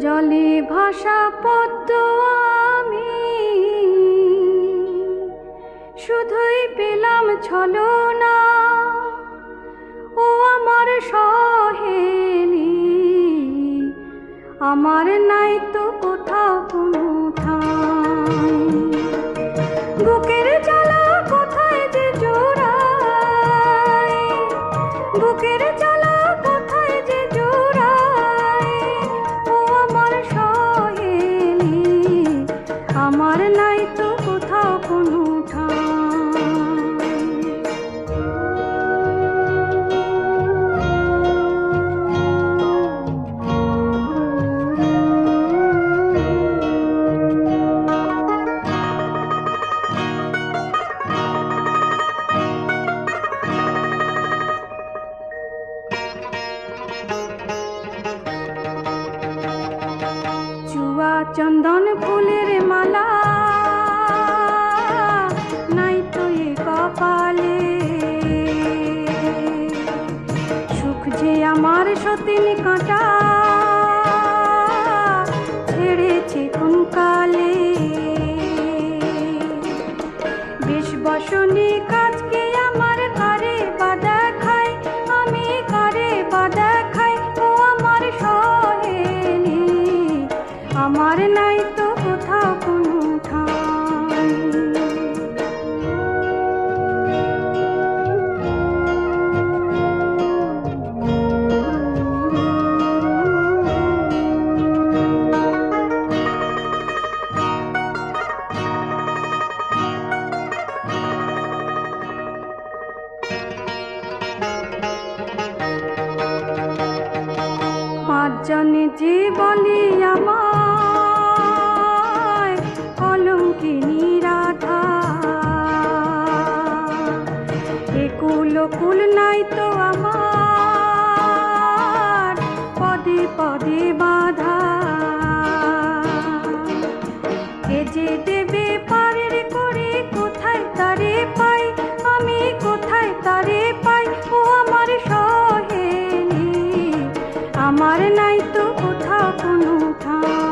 জলে ভাষা পদ্ম আমি। শুধুই পেলাম ছলনা। ও আমার সহেলি, আমার নাই তো কোথাও কোনো বুকের জ্বালা কোথায় যে বুকের চন্দন ফুলের মালা। নাই তো এ কপালে। সুখ যে আমার সতিন কাঁটা ছেড়েছে কোন কালে বেশ বসনে কাজকে পাঁচজনে যে বলে আমায় কলঙ্কিনী রাধা। একুল কুল নাই তো আমার, পদে পদে বাধা। কে যে দেবে পারের করে কোথায় তারে পাই? আমি কোথায় তারে পাই? ও আমার সহেলি, আমার নাই তো কোথাও